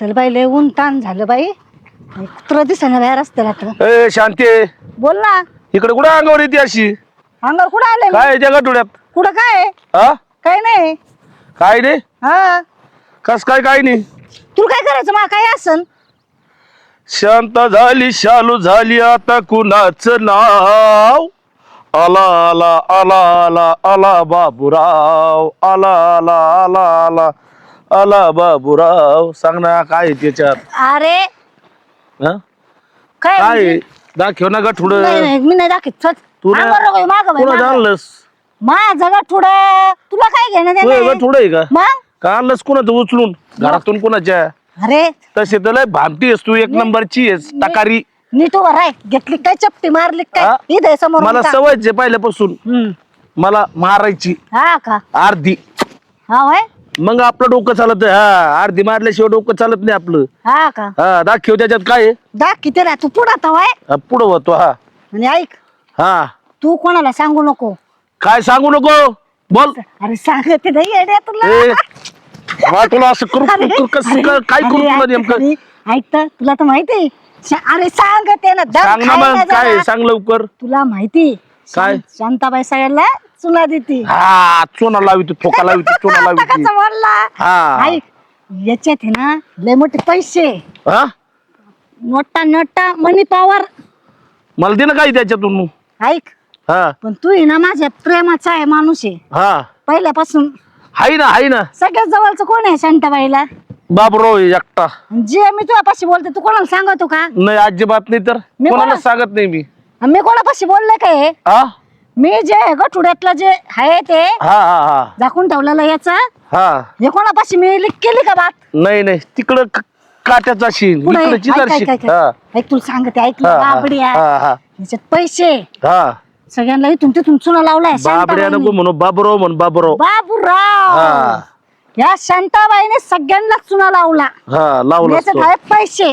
चल बाई लय ऊन ताण झालं बाई. कुत्र दिसेना बाहेर रस्त्याला तर. ए शांती. बोल ना. इकडे कुठं अंगावर येते अशी? अंगावर कुठं आले काय त्या गठुड्यात कुठं काय आहे? हा काय नाही. काय नाही? हा. कस काय काय नाही? तुला काय करायचं? मला काय असन? शांत झाली शालू झाली आता कुणाच नाव? आला आला आला आला आला बाबूराव. आला आला आला आला. आला बाबूराव. सांग ना काय आहे त्याच्यात? अरे. हा? काय काय म्हणजे? आहे? दाखव ना नाही नाही मी नाही दाखवत. चल. तू ना- अंगावर नको माग तुला जाणलंस. माझं गठुड. तुला काय घेणं तू देणं आहे? आहे का? मग? का आणलंस कुणाचं उचलून? घरातून कुणाच्या? अरे. तसे तर लय भामटी आहेस तू एक नंबरची आहेस तकारी नीट उभा राय घेतली काय चपटी मारली काय? हा? इथे समोर मला उभा. सवयच आहे पहिल्यापासून. हम्म. मला मारायची. हा का? अर्धी. हा होय? मग आपलं डोकं चालत. हा अर्धी मारल्याशिवाय डोकं चालत नाही आपलं. हा का? हा दाखव त्याच्यात काय आहे? दाख किती रा तू पुढं आता हा, पुढं होतो हा. आणि ऐक हा. तू कोणाला सांगू नको. काय सांगू नको? बोल. अरे सांगते नाही येड्या तुला. ए, हा, तुला असं करू अरे, करू- कसं अरे, काय करू अरे, तुला ऐक नेमकं? ऐक तर तुला तर माहिती अरे सांगते ना दम सांग ना मग ना काय जरा. सांग लवकर. तुला माहिती काय? शां- शांताबाई सगळ्याला चुना देते. हा चोना लावी ठोका लावी चोना लावी हा. ऐक याच्यात आहे ना लय मोठे पैसे. हा? नोटा नोटा मनी पॉवर मला दे ना काही त्याच्यातून मग. ऐक हा. पण तू आहे ना माझ्या प्रेमाचा आहे माणूस आहे. हा. पहिल्यापासून. हाय ना हाय ना. सगळ्यात जवळचं कोण आहे शांताबाईला? बाबरो एकटा. जे मी तुझ्यापाशी बोलते तू कोणाला सांगतो का? नाही अजिबात नाही तर. मी कोणाला कोणा- सांगत नाही मी. आणि मी कोणापाशी बोलले काय? हा? मी जे गठुड्यातलं जे आहे ते हा हा हा. झाकून ठेवलेलं याचं. हा. हे कोणापाशी मी लिख केली का बात? नाही नाही. तिकडं क- काट्याचा शीन पुढे इकडं ऐक, हा. तुला सांगते ऐक हा, बाबड्या हा हा. याच्यात पैसे. हा. सगळ्यांना इथून तिथून चुना लावलाय बाबड्या नको. म्हणू बाबरो म्हण बाबरो बाबूराव. या शांताबाईने सगळ्यांना चुना लावला. हा लावलं याच्यात आहे पैसे.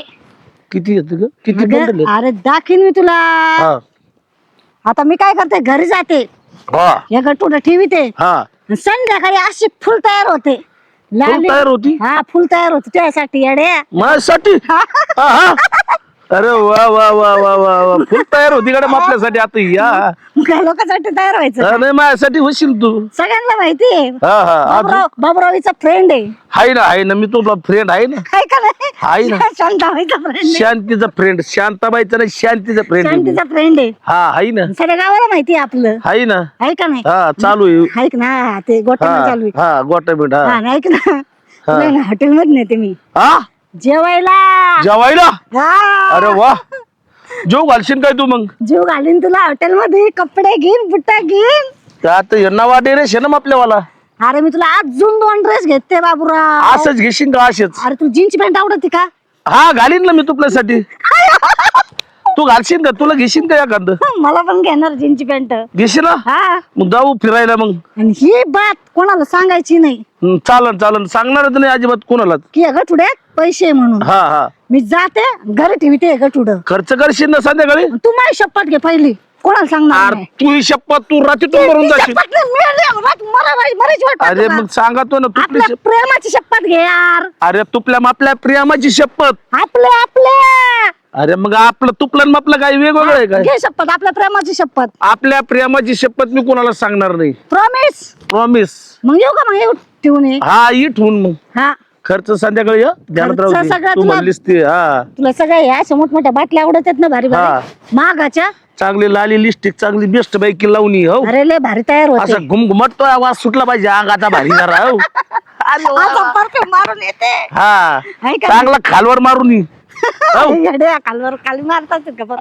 किती येत ग? किती अगं, बंडल आहेत? अरे दाखीन मी तुला. हा. आता मी काय करते घरी जाते. हा या गटुडं ठेवीते. हा. संध्याकाळी अशी फुल तयार होते. लाली- तयार होती? हा फुल तयार होती. त्यासाठी येड्या. माझ्यासाठी? हा, हा. अरे वा वा वा वा वा वा. फुल तयार होती कडे आपल्यासाठी आता या काय लोकांसाठी तयार व्हायचं? नाही माझ्यासाठी होशील तू. सगळ्यांना माहिती आहे. हा हा अजून? बाबुराव बाबुरावीचा फ्रेंड आहे. आहे ना आहे ना मी तुला फ्रेंड आहे ना. काय का आहे ना. नाही शांताबाईचा फ्रेंड शांतीचा फ्रेंड शांताबाईचा नाही शांतीचा फ्रेंड शांतीचा फ्रेंड आहे. हा आहे ना. सगळ्या गावाला माहिती आहे आपलं. आहे ना. आहे का नाही? हा चालू आहे. ऐक ना ते हा चालू आहे. हा गोटा मिनिट हा हा ऐक ना. हॉटेल मध्ये नेते मी. हा? जेवायला. जेवायला? हा. अरे वा. जेव घालशील काय तू मग? जीव घालीन तुला हॉटेल मध्ये कपडे घेईन बुट्टा घेईन. त्यात यांना वाटे रे शेनम आपल्यावाला. अरे मी तुला अजून दोन ड्रेस घेते बाबूराव. असंच घेशील का असेच? अरे तू जीन्स पॅन्ट आवडते का? हा घालीन ना मी तुपल्यासाठी तू घालशील का? तुला घेशील का एखादं मला पण घेणार जीन्स पॅन्ट. घेशील ना? हा. मग जाऊ फिरायला मग. आणि ही बात कोणाला सांगायची नाही. हं, चालन चालन. सांगणारच नाही अजिबात कोणालाच. की गठुड्यात पैसे आहे म्हणून. हा हा. मी जाते घरी ठेवते गठुड खर्च करशील ना संध्याकाळी? तू माझी शपथ घे पहिली. कोणाला सांगणार अरे नाही. तू ही शपथ तू रात्रीतून मरून ती जाशील. शपथ नाही, मेली, वाट- मरा- मरायची वाट पाहतो अरे ना. मग सांगा तो ना तुपली आपल्या शप- प्रेमाची शपथ घे यार. अरे तुपल्या आपल्या प्रियामाची शपथ. आपल्या आपल्या. अरे मग आपलं तुपलं आपलं काही वेगवेगळं आहे काय? घे शपथ आपल्या प्रेमाची शपथ. आपल्या प्रेमाची शपथ मी कोणाला सांगणार नाही. प्रॉमिस प्रॉमिस मग येऊ का मग? येऊ ठेवून ये. हा होऊन मग. हा. खर्च संध्याकाळी हं? ध्यानात खर्च राहू दे. सगळा तू तुला- म्हणलीस ते हा. तुला सगळ्या ह्या अशा मोठमोठ्या बाटल्या आवडत आहेत ना भारी. भारी? महागाच्या चांगली लाली लिस्टिक चांगली बेस्ट पैकी लावणी हो. अरे लय भारी तयार होते. असं घुमघुमटतो आवाज सुटला पाहिजे अंगाचा भारी जरा हो. perfume मारून येते. हा? चांगला खालवर मारून ये. येड्या, कालवर मारतात का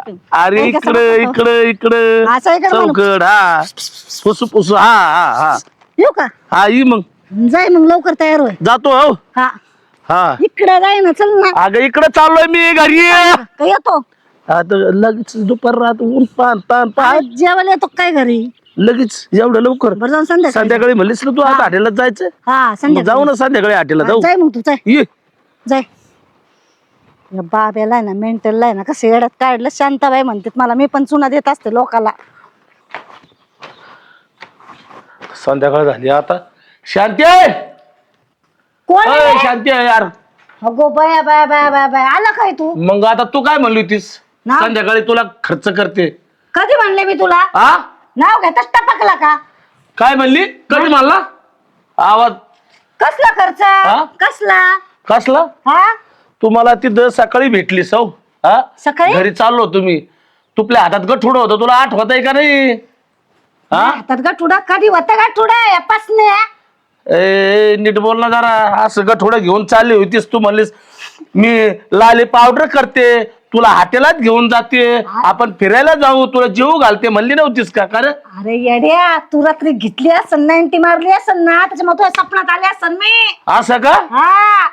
अरे इकडे? इकडे इकडे. असं इकडे म्हणू. चौकड हा. पुसू पुसू हा हा हा. येऊ का? हा ये मग. जाय मग लवकर तयार होय. जातो हो. हा. हा. इकडे जाय ना चल ना. अगं इकडे चाललोय मी घरी. का येतो? आता लगेच दुपार रात ऊन पान तान पाय अरे, जेवायला येतो काय घरी? लगेच एवढं लवकर. बरं जाऊन संध्याकाळी. संध्याकाळी म्हणलीस ना तू आता हॉटेलला जायचं? हा मग संध्याकाळी जाऊ ना संध्याकाळी हॉटेलला हा, जाऊ. जाय मग तू जाय. ये. जाय. या बाब्याला आहे ना मेंटलला आहे ना कसं येड्यात काढलं शांताबाई म्हणतात मला मी पण चुना देत असते लोकाला. संध्याकाळ झाली आता. शांती आहे? कोण अय, आहे? शांती आहे यार. अगो बाया बाया बाया बाया बाया. आला काय तू? मग आता तू काय म्हणली होतीस? ना. संध्याकाळी तुला खर्च करते. कधी म्हणले मी तुला? आ? नाव घेताच टपकला का? काय म्हणली? कधी म्हणला? आवाज. कसला खर्च? हा? कसला? कसला? हा? तू मला तिथं सकाळी भेटली सौ हा? सकाळी? घरी चाललो तुम्ही तुपल्या हातात गठुड होतं. तुला आठवत आहे का नाही? हा? हातात गाठुडा? कधी होता गाठुडा? या पासने? ए नीट बोल ना जरा. असं गठोडं घेऊन चालली होतीस तू म्हणलीस मी लाली पावडर करते तुला हॉटेलात घेऊन जाते आपण फिरायला जाऊ तुला जीव घालते म्हणली नव्हतीस का? कारण अरे येड्या तू रात्री घेतली असन नाईन्टी मारली असन ना? त्याच्यामुळे तुझ्या सपनात आले असन मी. असं का? हा.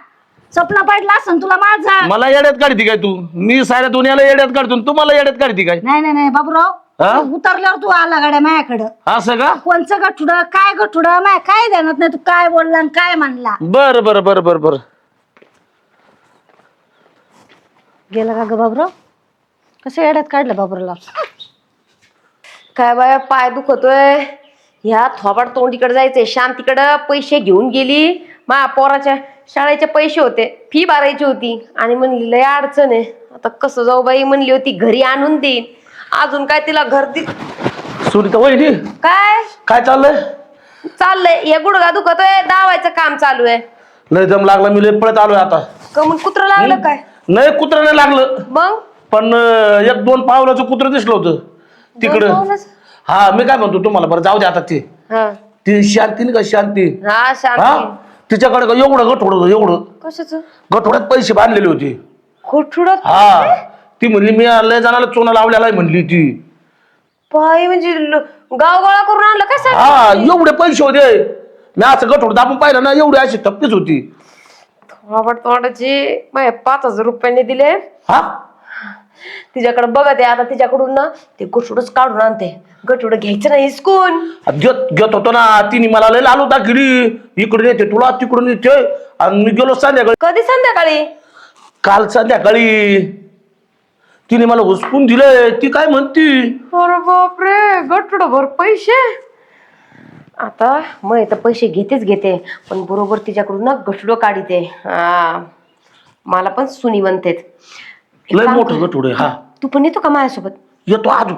स्वप्न पडलं असन तुला माझा. मला येड्यात काढती काय तू? मी साऱ्या दुनियाला येड्यात काढतो आणि तू मला येड्यात काढती काय? नाही नाही नाही बाबूराव. हा? उतरल्यावर तू आला गाड्या माझ्याकडं. असं का? कोणचं गठुड काय गठुड माय काय ध्यानात नाही तू काय बोलला आणि काय म्हणला बर बर बर बर बर. गेला का ग बाबूराव? कसं येड्यात काढलं बाबूरावला? काय बाया पाय दुखतोय. ह्या थोबाड तोंडीकडे जायचंय. शांतीकडं पैसे घेऊन गेली. मा पोराच्या शाळेचे पैसे होते फी भरायची होती. आणि म्हणली लय अडचण आहे. आता कसं जाऊ बाई म्हणली होती घरी आणून देईन. अजून काय तिला घर दि सुनीता वहिनी. काय? काय चाललंय? चाललंय. हे गुडघा दुखतोय दावायचं काम चालू आहे. लय दम लागला मी लय पळत आलोय आता. कमून कुत्र लागलं काय? नाही कुत्र नाही लागलं. मग? पण अं, एक दोन पावलाचं कुत्र दिसलं होतं तिकडं. पावलाचं? हा मी काय म्हणतो तुम्हाला बरं जाऊ दे आता ते. हा. ती शांती नाही का शांती हा हा? शांती तिच्याकडे का एवढं गठोड होतं एवढं? कशाच? गठोड्यात पैसे बांधलेले होते. खोटुडत हा. ती म्हणली मी लय जणाला चोना लावलेला आहे म्हणली ती. पाय म्हणजे ल- गावगाळा करून आणलं काय हा एवढे पैसे होते. मी असं गठोड दाबून पाहिलं ना एवढी अशी थप्पीच होती. थोबाड तोंडाची माझ्या पाच हजार रुपयांनी दिले. हा? तिच्याकडे बघत आहे आता तिच्याकडून ना ते गठुडच काढून आणते. गठुड घ्यायचं नाही हिसकून घेत घेत होतो ना तिने मला लय लालू दाखिली इकडून येते तुला तिकडून येते. आणि मी गेलो संध्याकाळी. कधी संध्याकाळी? काल संध्याकाळी. तिने मला हुसकून दिलंय ती काय म्हणती? अरे बापरे गठुड भर पैसे? आता मग तर पैसे घेतेच घेते पण बरोबर तिच्याकडून ना गठुड काढिते. हा मला पण सुनी म्हणतेत. लय काम मोठं कर. गठोड आहे हा. तू पण येतो का माझ्यासोबत? येतो आज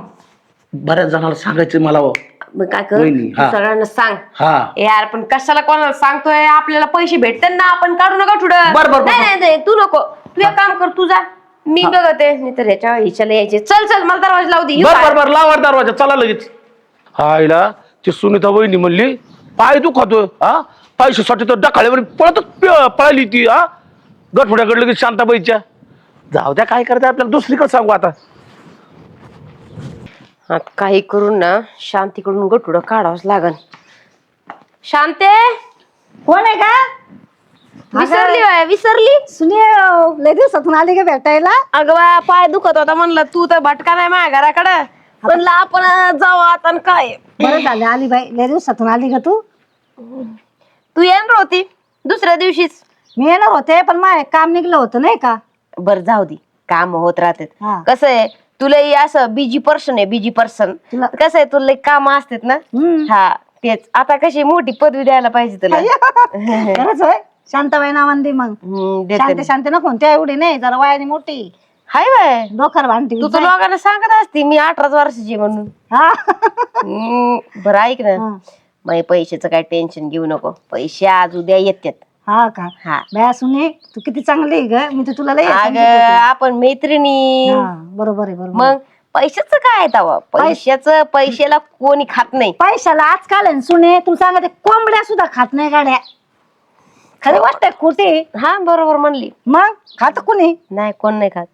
बऱ्याच जणाला सांगायचं मला हो. मग काय कर वहिनी, तू हा. सगळ्यांना सांग. हा. यार पण कशाला कोणाला सांगतोय? आपल्याला पैसे भेटतात ना आपण काढू नका थोडं. बर, बर, बर, नाही नाही, नाही तू नको. तू एक काम कर तू जा. मी बघते नाही तर ह्याच्या हिच्याला यायचे. चल चल मला दरवाजा लावू दे येऊ बर बर दरवाजा चला लगेच. हायला ती सुनीता वहिनी म्हणली पाय दुखातोय हा? पैशासाठी तर डकाळ्यावर पळत पळाली ती हा? गठोड्याकडे लगेच शांताबाईच्या. जाऊ द्या काय करते आपल्याला? दुसरीकडे सांगू आता. आता काही करून ना शांतीकडून गटुडं काढावंच लागन. शांते! कोण आहे का? विसरली बाय विसरली? सुने लय दिवसातून आली का भेटायला. अगं बाया पाय दुखत होता म्हणलं तू तर भटका नाही माझ्या घराकडं. म्हणलं आपण जाऊ आता आणि काय? बरं झालं आली बाई लय दिवसातून आली का तू. तू येणार होती दुसऱ्या दिवशीच? मी येणार होते पण माझं काम निघलं होतं नाही का? बर जाऊ दे. काम होत राहतात. हा. कसं आहे तुला ही असं बिजी पर्सन आहे बिजी पर्सन तुला- कसं आहे तुला काम असतात ना? हम्म. हा तेच. आता कशी मोठी पदवी द्यायला पाहिजे तुला. खरंच होय? शांताबाई नावान दे मग. हम्म, देते शांती ना. शांती नको त्या एवढी नाही जरा वयाने मोठी. हाय बाय डोकर भांडती तू तर लोकांना सांगत असते मी अठराच वर्षाची म्हणून. हा. हम्म, बरं ऐक ना. हा. मग पैशाचं काय टेन्शन घेऊ नको. पैसे आज उद्या येतात हा का? हा. बया सुने तू किती चांगली आहे ग. मी तर तुला लय अग समजत होते. आपण मैत्रिणी. हा, बरोबर आहे बरोबर मग पैशाचं काय तवा? पैशाचं पैशाला कोणी खात नाही. पैशाला आजकाल आहे ना सुने तुला सांगते कोंबड्या सुद्धा खात नाही गाड्या. खरी आहे खोटी? हा बरोबर म्हणली. मग? खात कोणी? नाही कोण नाही खात.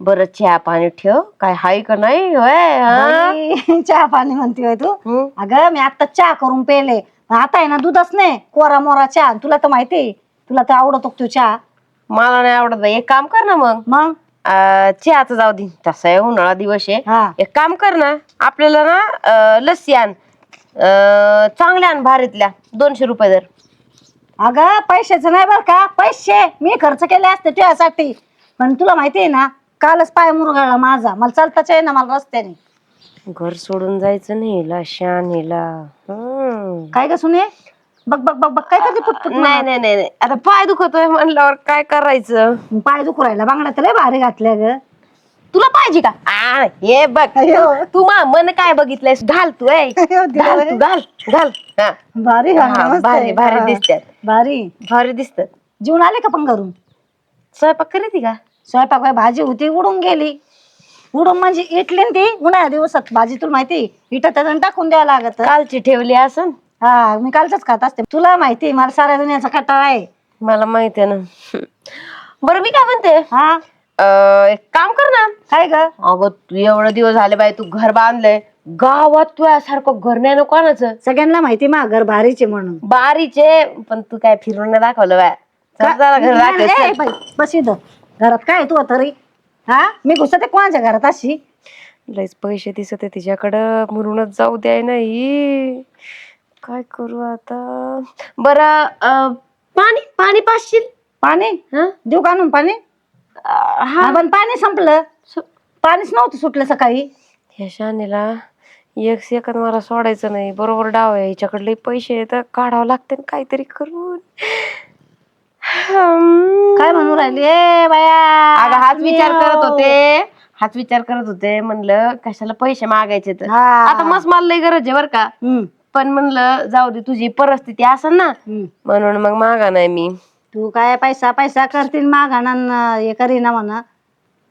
बरं चहा पाणी ठेव. काय हाय का नाही? होय हा? बाई, चहा पाणी म्हणते होय तू. हम्म. अगं मी आता चहा करून पेले. आता आहे ना दूधच नाही कोरा मोरा चहा. तुला तर माहिती आहे, तुला तर आवडतो तो चहा. मला नाही आवडत बाई. एक काम कर ना मग. मग? अं, चहाचं जाऊ दे. तसा आहे उन्हाळा दिवस आहे. हा. एक काम कर ना आपल्याला ना अं, लस्सी आण. अं, चांगल्या आण भारीतल्या. दोनशे रुपये दर. अगं पैशाचं नाही बरं का? पैसे. मी खर्च केले असते तुझ्यासाठी. पण तुला माहिती आहे ना कालच पाय मुरगाळला माझा. मला चालताच आहे ना मला रस्त्याने. घर सोडून जायचं नाही हिला शान हिला. काय ग सुने? बघ बघ बघ बघ काय करते पुटपुट नाही नाही नाही नाही. आता पाय दुखतोय म्हणल्यावर काय करायचं? पाय दुखू राहिला. बांगड्या तर लय भारी घातल्या ग. तुला पाहिजे का? आ, हे बघ. तू मा मन काय बघितलंयस? घाल तू ऐ. अयो, देवा घाल. तू घाल घाल. हा. भारी हा, मस्त भारी आहे. भारी हा. दिसतात भारी. भारी दिसतात जेवण आले का पण घरून? स्वयंपाक करीती का? स्वयंपाक बाई भाजी होती उडून गेली. उडून म्हणजे इटली ना ती उन्हाळ्या दिवसात. भाजी तुला माहिती इटत त्याच्यानं टाकून द्यावं लागत. कालची ठेवली असन? हा मी कालच खात असते. तुला माहिती मला साऱ्या दुनियाचा कटाळा आहे. मला माहिती आहे ना. बरं मी काय म्हणते? हा? अं, एक काम कर ना. काय ग? अगं तू एवढे दिवस झाले बाई तू घर बांधलंय. गावात तुझ्यासारखं घर नाही ना कोणाचं? सगळ्यांना माहिती मा घर भारीचे म्हणून. बारीचे पण तू काय फिरून नाही दाखवलं बाय. चल जरा घर नाही, नाही, दाखव, ए, चल. बाई, बस इथं. घरात काय तू तरी? हा? मी घुसते कोणाच्या घरात अशी? लयच पैसे दिसत आहे तिच्याकडं. म्हणूनच जाऊ द्याय नाही काय करू आता? बरं अं, पाणी? पाणी पाचशील पाणी? हं? देऊ का आणून पाणी? अं, हा. हा पण पाणी संपलं. पाणीच नव्हतं सुटलं सकाळी. ह्या शानेला एक सेकंद मला सोडायचं नाही. बरोबर डाव आहे. हिच्याकडले पैसे आहेत. काढावं लागते काहीतरी करून. काय म्हणून राहिली? ए बाया अगं हाच विचार करत. होते. हाच विचार करत होते. म्हणलं कशाला पैसे मागायचे तर? हा. आता मस्त मला गरज आहे बर का. हम्म, पण म्हणलं जाऊ दे तुझी परिस्थिती असेल ना. हम्म. म्हणून मग मागा नाही मी. तू काय पैसा पैसा करतील मागाना हे करीना म्हणा.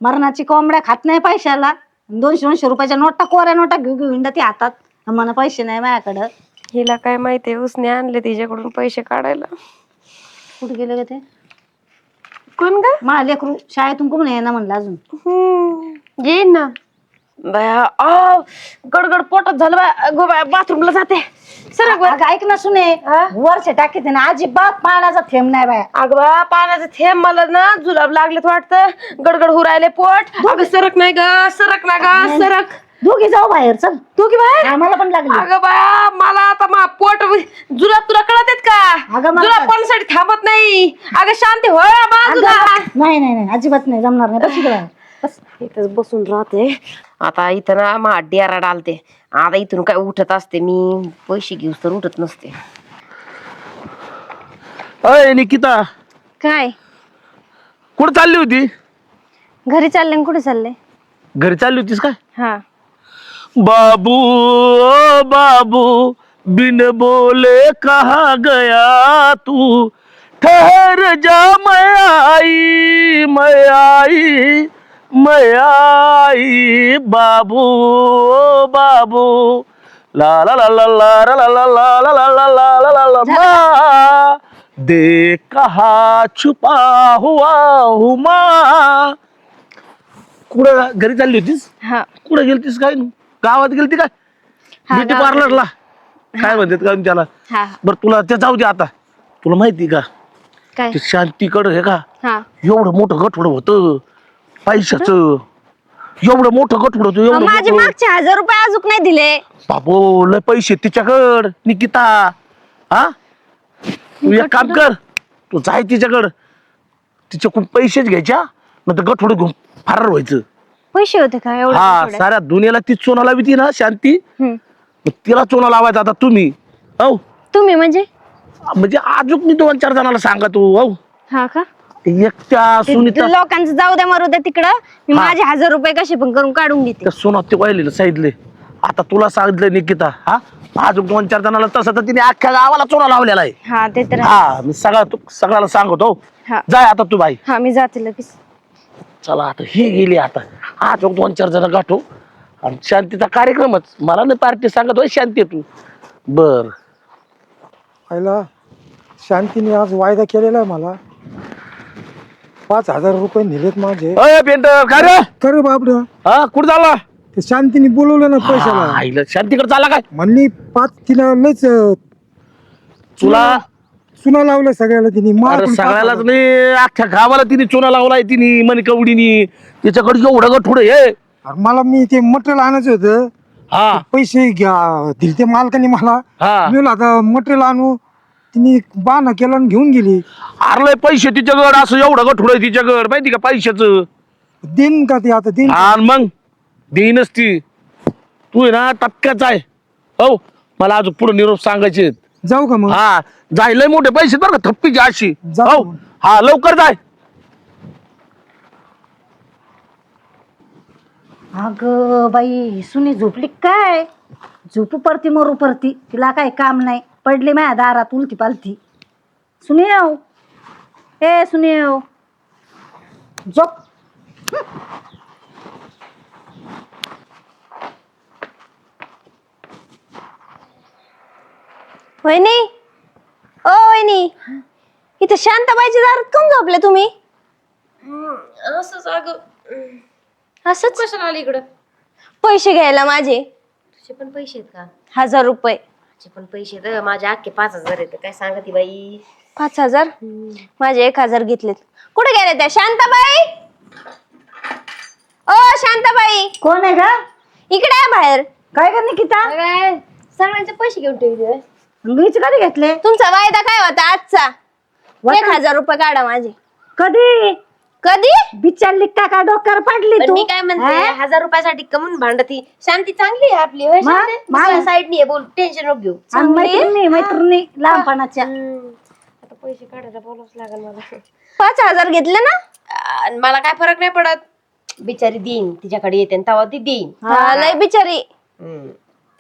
मरणाची कोंबड्या खात नाही पैशाला. दोनशे दोनशे रुपयाच्या नोटा कोऱ्या नोटा घेऊ घेऊ हिंडा ती हातात. म्हणा पैसे नाही माझ्याकडं. हिला काय माहितीये उसने आणले तिच्याकडून पैसे काढायला. कुठे गेले ग ते? कोण ग? मला लेकरू शाळेतून कुठून येणार म्हणलं अजून. हम्म, येईन ना. बाया आ गडगड पोटात झालं बाय. गो बाय बाथरूमला जाते. सर अगं. ऐक ना सुने. हा? वरचे टाकीत आहे ना अजिबात पाण्याचा थेंब नाही बाया. अगं बा पाण्याचं थेंब मला ना जुलाब लागलेत वाटतं. गडगड हुरायले पोट. अगं सरक नाही ग सरक ना ग सरक. दोघी जाऊ बाहेर चल. तू की बाहेर? आम्हाला पण लागली. अगं बाया मला आता मा पोट जुलाब तुला कळत आहेत का? अगं मला- जुलाब कोणासाठी थांबत नाही. अगं शांती हो बाजूला अगं, नाही नाही नाही अजिबात नाही जमणार नाही. बस इकडे. बाहेर. बस. इथंच बसून राहते. आता इथं ना मा डेरा डालते. आता इथून काय उठत असते मी. पैसे घेऊस तर उठत नसते. अय निकिता. काय? कुठं चालली होती? घरी चालले आणि कुठे चालले? घरी चालली होतीस काय? हा. बाबू ओ बाबू बिन बोले कहा गया तू ठहर जा मैं आई मैं आई मैं आई बाबू ओ बाबू ला ला ला ला ला ला ला ला ला ला ला ला ला ला दे कहा छुपा हुआ हूँ माँ कुठं घरी चालली होतीस हा कुठे गेलतीस काय नू गावात गेलती काय? हा, ब्युटी गावात पार्लरला? काय म्हणतात का त्याला? हा. बर तुला ते जाऊ दे आता. तुला माहिती का? काय? ते शांतीकडं हे का? हा. एवढं मोठं गठुड होतं. पैशाच. एवढं मोठं गठुड होतं एवढं माझे मोठं. मागचे हजार रुपये अजून नाही दिले. बाबो लय पैसे तिच्याकड निकिता. हा? तू एक काम कर तू जाय तिच्याकड. तिच्याकडून पैसेच घ्यायच्या नंतर गठुड घेऊन फरार व्हायचं. पैसे होते का? हा? साऱ्या दुनियाला ती चोना लावी ती ना शांती. हम्म. मग तिला चोना लावायचा आता तुम्ही. हो तुम्ही म्हणजे? म्हणजे अजून मी दोन चार जणाला सांगा तू हो हा का? एकट्या ते सुनीता लोकांचं जाऊ द्या मरू द्या तिकडं. मी हा. माझे हजार रुपये कसे पण करून काढून घेते. त्या सोना ते वाहिलेलं सांगितले आता तुला सांगितलं निकिता हा? अजून दोन चार जणाला तसं तर तिने अख्ख्या गावाला चोना लावलेला आहे. हा ते तर आहे. हा मी सगळा तू सगळ्याला सांगतो हा. जाय आता तू बाई. हा मी जाते लगेच. चला आता ही गेली आता. अजून दोन चार जण गाठो. आणि शांतीचा कार्यक्रमच. मला नाही पार्टी सांगत होय शांती तू. बर. पहिला शांतीने आज वायदा केलेला आहे मला. पाच हजार रुपये नेलेत माझे. अय पेंटर काय रे? खरं बापड हा कुठं झाला ते शांतीने बोलवलं ना पैशाला. आईला शांतीकडे चालला काय? म्हणली पाच तिला लयच तुला चुना लावलं सगळ्याला तिने. अरे पाच सगळ्यालाच. नाही अख्ख्या गावाला तिने चुना लावलाय तिने मनी कवडीनी तिच्याकडे एवढं गठुड हे. अरे मला मी ते मटेरियल आणायचं होतं. हा. पैसे घ्या दिले ते मालकाने मला. हा. मी म्हणलं आता मटेरियल आणू. तिने बाण केलं आणि घेऊन गेली. अरे लय पैसे तिच्याकड असं एवढं गठुड आहे तिच्याकड. माहिती का पैशाचं? देईन का ते आता? देईन आणि मग. देईनच ती. तू आहे ना टपक्याच आहे हो मला अजून पुढे निरोप सांगायचे आहेत. जाऊ का मग? हा. जाय लय मोठे पैसे बरं का थप्पीची अशी. जा हो मग. हा लवकर जाय. अग बाई सुनी झोपली काय? झोपू परती मरू परती तिला काही काम नाही. पडली माझ्या दारात उलती पालती सुनेव ए सुनेव झोप. वहिनी ओ वहिनी इथं शांताबाईच्या दारात कोण झोपले तुम्ही? असंच अगं. असंच? कशाला आली इकडं? पैसे घ्यायला माझे. तुझे पण पैसे आहेत का? हजार रुपये. तुझे पण पैसे आहेत. माझे अख्खे पाच हजार आहेत. काय सांगा ती बाई? पाच हजार? माझे एक हजार घेतलेत. कुठे गेले त्या? शांताबाई? ओ शांताबाई. कोण आहे का इकडे आहे बाहेर. काय कर निकिता? काय सगळ्यांचे पैसे घेऊन ठेवले मीच कधी घेतले? तुमचा वायदा काय होता आजचा? एक हजार रुपये काढा माझे. कधी? कधी? बिचारली का काय डोक्यावर पडली पण तू. मी काय म्हणते हा? हजार रुपयासाठी कमून भांडती. शांती चांगली आहे आपली होय? शांती? दुसऱ्या साईडनी आहे बोल टेन्शन नको घेऊ. आणि मैत्रिणी मैत्रिणी लहानपणाच्या. आता पैसे काढायला बोलावच लागेल मला. पाच हजार घेतले ना? आणि मला काय फरक नाही पडत. बिचारी देईन तिच्याकडे येते आणि तेव्हा ती देईन. हा, लय बिचारी.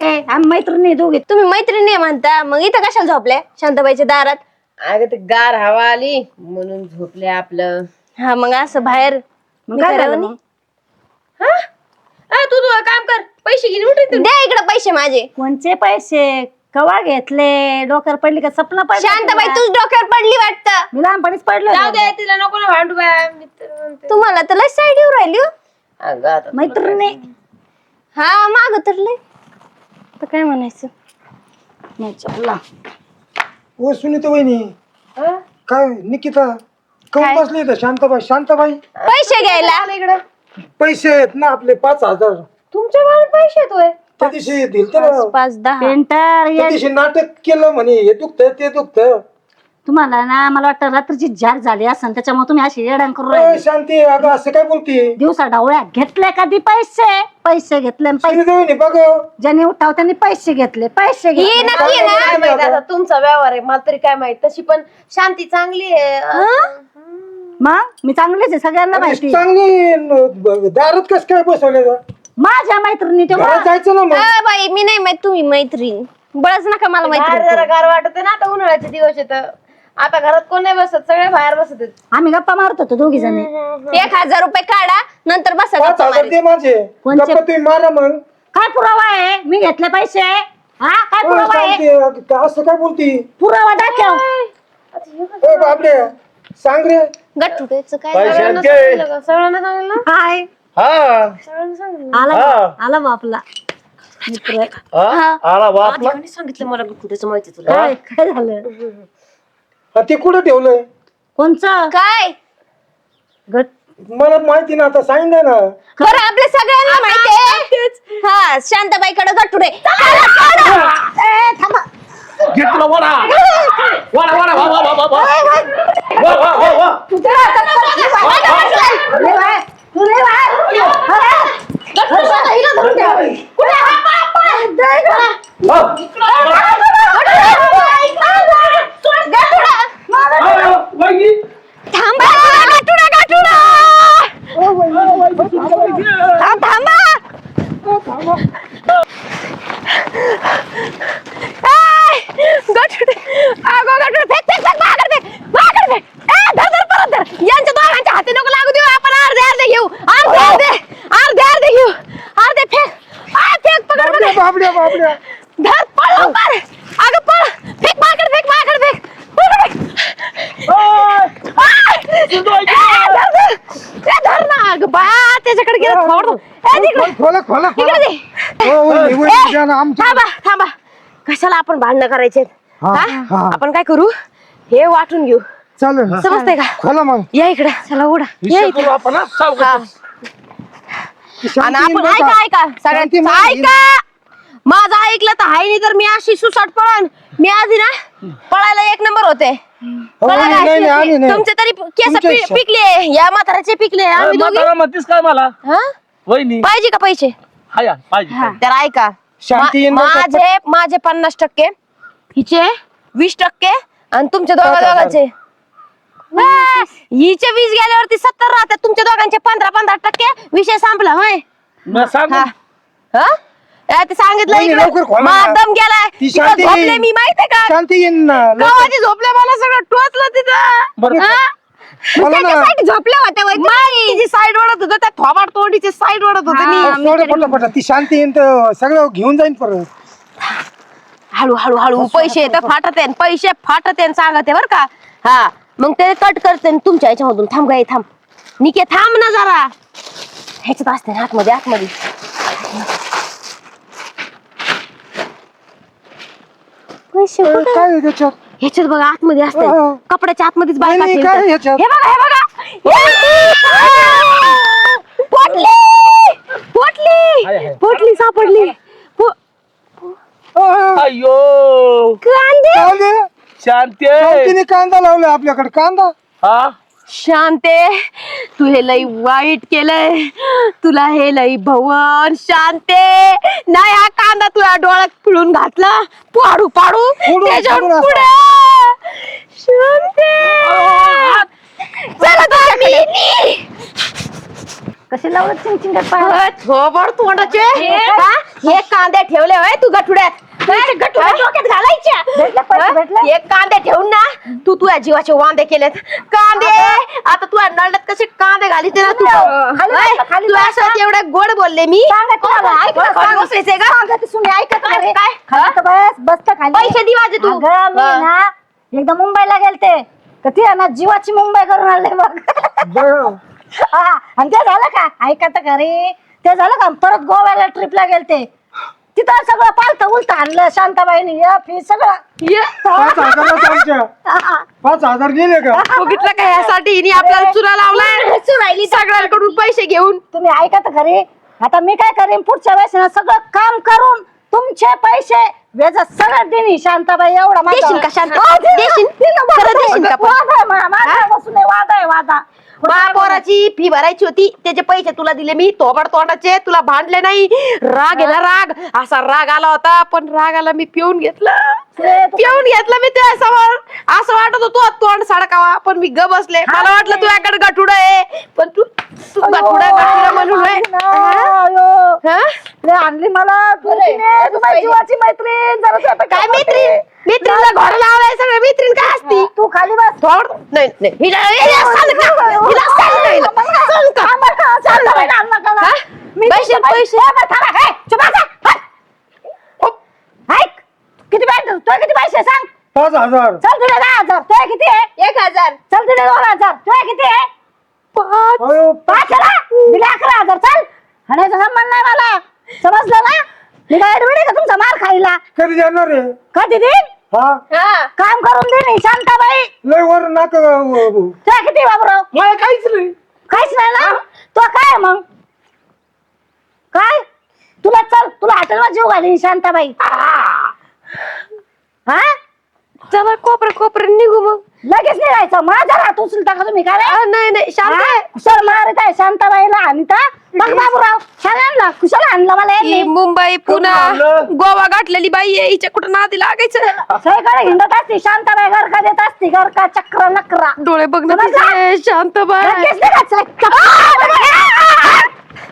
ए आम्ही मैत्रिणी दोघी. तुम्ही मैत्रिणी आहे म्हणता मग इथं कशाला झोपल्या शांताबाईच्या दारात? अगं ते गार हवा आली म्हणून झोपले आपलं. हा मग असं बाहेर मग काय झालं मग? हा? तू तू काम कर पैसे घेऊन उठे द्या इकडे पैसे माझे. कोणचे पैसे? कवा घेतले? डोक्यावर पडली का? सपना पडलं शांताबाई तुला? तूच डोक्यावर पडली वाटतं. मी लहानपणीच पडलो जाऊ होतो. दे तिला नको ना भांडू बाय मी तर म्हणते. तुम्हाला तर लय साईड येऊ राहिली हो. अगं आता तुला मैत्रिणी. हा माग तर लय. तर काय म्हणायचं? नाही. ओ सुनीता वहिनी. हा? काय निकिता? काऊन बसली इथं? शांताबाई शांताबाई? पैसे घ्यायला. आलं इकडं. पैसे आहेत ना आपले पाच हजार. तुमच्या भावाला पैसे येतोय त्या दिवशी दिलते ना. पाच दहा. पेंटर त्या दिवशी नाटक केलं म्हणे हे दुखतं ते दुखतं तुम्हाला ना मला वाटतं रात्रीची झाड झाली असन त्याच्यामुळे तुम्ही अशी येडण करू ए, राहिले शांती अगं असं काय बोलती? दिवसा डावळ्या घेतले कधी पैसे? पैसे घेतले आणि पैसे बघ. ज्याने उठाव त्यांनी पैसे घेतले पैसे ही घेतले. नक्की आहे काय ना? माहीत आता? तुमचा व्यवहार आहे मला तरी काय माहीत? तशी पण शांती चांगली आहे. मग? मी चांगलीच आहे सगळ्यांना माहिती चांगली न- दारात कस काय बसवले माझ्या मैत्रिणी घरात तेव्हा जायचं ना मग? बाई मी नाही माहीत तुम्ही मैत्रीण. बळच नका मला बाहेर मैत्रीण जरा गार वाटत ना आता उन्हाळ्याचे दिवस येत आता घरात कोण नाही बसत सगळे बाहेर बसत आहेत. आम्ही गप्पा मारत होतो दोघी जणी. एक हजार रुपये काढा नंतर बसा पाच गप्पा हजार मारीत. दे माझे. कोणचे? गप्पा तुम्ही मारा मग. काय पुरावा आहे? मी घेतले पैसे. हा काय पुरावा आहे? असं काय बोलती? पुरावा दाखव. बापरे सांग रे. गठुड्याचं काय सगळ्यांना सांगितलं का? सगळ्यांना सांगितलं? ना? हाय. हा. सगळ्यांना सांगितलं. आला हा. बा- आला बा आपला मित्र. हा? आला बापला कोणी सांगितलं मला कुठेच माहिती तुला. काय काय झालं? हा, ते कुठं ठेवलंय? कोणचं? काय? गट मला माहिती ना आता सांगितलं ना. बरं आपल्या सगळ्यांना माहितीये हा शांताबाईकडे गठुडे घेतलं वडा. वडा वडा वा वा वा वा वा वा वा वा वा अरे वा, तू रे वा. अरे, वहिनी थांबा गठुडा गठुडा थांबा आय, गठुडे अगो गठुडे फेक फेक फेक मागड फेक मागड फेक ए धर धर परत धर यांच्या दोघांच्या हाती नको लागू देऊ आपण अर्धे अर्धे घेऊ अर्धे अर्धे अर्धे अर्धे घेऊ अर्धे फेक आय फेक पकड पकड बाबड्या बाबड्या धर पळ लवकर अगं पळ फेक माकड फेक माकड फेक पळ फेक आय! ए, धर, धर. ए, धर ना अगं बा त्याच्याकडे गेलं थोडं ए, तिकडे. दे. द्या ना आमच्या थांबा थांबा. कशाला आपण भांडणं करायचे? हा, हा. आपण काय करू? हे वाटून घेऊ. चालेल. समजतंय का? खोला मग. या इकडे. चला उडा. या इकडे करू आपण हा? सावकाश. आणि शांती आपण. ऐका ऐका शांती सगळ्यांचं माझी. ऐका! माझं ऐकलं तर हाय नाही तर मी अशी सुसाट पळण मी आधी ना पळायला एक नंबर होते. हो, पळायला नाही, अशी नाही, आम्ही होते. नाही. तुमचे तरी केस तुमच्या पि- इच्छा. पिकले. या म्हाताऱ्याचे पिकले. आम्ही दोघी. म्हातारा म्हणतीस काय मला? हा? वहिनी. पाहिजे का पैसे? हा या पाहिजे पाहिजे. तर ऐका शांती मा- येईन बरं का? माझे माझे पन्नास टक्के हिचे वीस टक्के आणि तुमच्या दोघा. दोघांचे हा, हिचे वीस गेल्यावरती सत्तर राहतात तुमच्या दोघांचे पंधरा पंधरा टक्के विषय संपला होय मग सांग हा. हा? ए, ते सांगितलं इकडे. खोला. मातम गेलाय ती तिथं शांती झोपले. मी माहितीये का शांती येईन ना लवकर. गावाची झोपले मला सगळं टोचलं तिथं बरं. हा? खोला ना. त्याच्यासाठी तिची साईड ओढत होतं त्या थोबाड तोंडीची साईड ओढत होते. मी सोड ती शांती येईन तर सगळं घेऊन जाईन परत. हळू हळू हळू पैसे तर फाटत आहे पैसे फाटत आहे सांगत आहे बर का. हा मग ते कट करते आणि तुमच्या याच्यामधून. थांब गाई थांब. निके थांब ना जरा. ह्याच्यात असते ना आतमध्ये आतमध्ये. पैसे कुठे? काय आहे त्याच्यात? ह्याच्यात बघा आतमध्ये असते हो. कपड्याच्या आतमध्येच नाही, बायका नाही, ठेवतात. काय ह्याच्यात? हे बघा हे बघा. पोटली! पोटली! पोटली सापडली. पो- अं, अयो कांदे! कांदे? शांती! कांदा लावलाय आपल्याकडे. कांदा? हा? शांते तू हे लई वाईट केलंय. तुला हे लई भवन. शांते! नाही हा कांदा तुला डोळ्यात पिळून घातला. पाडू पाडू. फोडून- त्याच्यावर फोडून पुढे शांते चला तुझ्याकडे. कशी लावलं चिंचिंगट पाय थोबड तोंडाचे. हा? हे? कांदे ठेवले होय तू गठुड्यात हे गठुड्यात डोक्यात घालायच्या. भेटले पैसे हा? भेटले? हे कांदे ठेवून ना तू तुझ्या जीवाचे वांदे केलेत. कांदे! आता तू नळ्यात कसे कांदे घालीते ना तू. खाली होय? बस, खाली तू बस. असं एवढं गोड बोलले मी. ऐक ना, का सुने, ऐकत काय- नाही. काय? खाली तर बस बसत खाली. पैसे दे माझे तू. अगं, मी हा. ना एकदा मुंबईला गेलते. तर ती ना जीवाची मुंबई करून आले बघ. बरं. हा, आणि ते झालं का? ऐका तर खरी. ते झालं का? परत गोव्याला ट्रिपला गेलते. तिथं सगळं पालत उलट आणलं शांताबाईनी या फी सगळं. ये. पाच हजारात आमच्या. हा. पाच हजार गेले का? बघितलं का यासाठी? हिने आपल्याला चुरा लावलाय. सगळ्यांकडून पैसे घेऊन. तुम्ही ऐका तर खरी. आता मी काय करीन? पुढच्या वेळेस ना सगळं काम करून तुमचे पैसे व्याजात सगळं देईन ही शांताबाई एवढा माझा- देशील का शांत? हो, देईन. देशील? दिलं वादा खरं देशील आहे. का पण? वादा आहे मा- माझा बसून आहे, वादा आहे वादा महापौराची फी भरायची होती त्याचे पैसे तुला दिले मी तोबड तोंडाचे तुला भांडले नाही राग ना राग असा राग आला होता पण राग आला मी पिऊन घेतलं तुला- तू- पिऊन घेतलं मी तुझ्या समोर असं वाटत होतो तोंड सडकावा पण मी ग बसले मला वाटलं तुझ्याकडे गठुड आहे पण तू तू गठुड गठुड म्हणून आहे. ना, अयो. हा? लय आणली मला तू तिने, तू माझी जीवाची मैत्रीण जरा काय. मैत्रीण? मैत्रीणला घोडा लावलाय सगळं मैत्रीण काय असती? तू खाली बस. थोड नाही नाही. हिला हिला सांग का? हिला सांग का हिला? सांग का? शांताबाईला आणलं का ना? हा? मी पैसे- पैसे. हे, किती पाहिजे तुला किती पैसे? सांग. पाच हजार. चल तुला दहा हजार. तुला किती आहे? एक हजार. चल तुला दोन हजार. तुला किती आहे? अयो, पाच ना? दिले अकरा हजार. चल. हाणायचा संबंध नाही मला. समजलं ना? आहे का तुमचा मार खायला? कधी जाणार आहे? कधी देईन? हा? हा. काम करून देईन ही शांताबाई. लय वर नाक तुला किती बाबराव मला काहीच नाही. काहीच नाही ना? तो काय मग? काय? तुला चल तुला हॉटेलवर जीव घालीन शांताबाई. हा? चला कोपरे कोपरे निघू मग. लगेच निघायचं. माझा राहत उचलता का तुम्ही काय नाही नाही शांत आहे. सर मारत आहे शांताबाईला आणि का बघ बाबूराव शाळा आणला कुशाला आणलं मला ही यांनी मुंबई पुन्हा आणलं? गोवा गाठलेली बाई आहे हिच्या कुठं नादी लागायचं? सगळीकडे हिंडत असते शांताबाई घर का देत असते घर का चक्र नकरा. डोळे बघ ना? तिचे, शांत बाई लगेच निघायचं.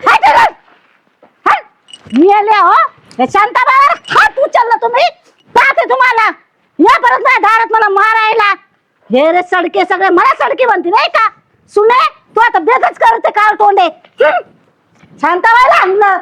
हाय ते. हाय. मी आले हो. हे शांताबाई हात उचलला तुम्ही. पाहते तुम्हाला. या परत नाही दारात मला मारायला. हे रे सडके सगळे मला सडके म्हणते नाही का? सुने तू आता बेतच करते काळ तोंडे. हं. व्हायला आणलं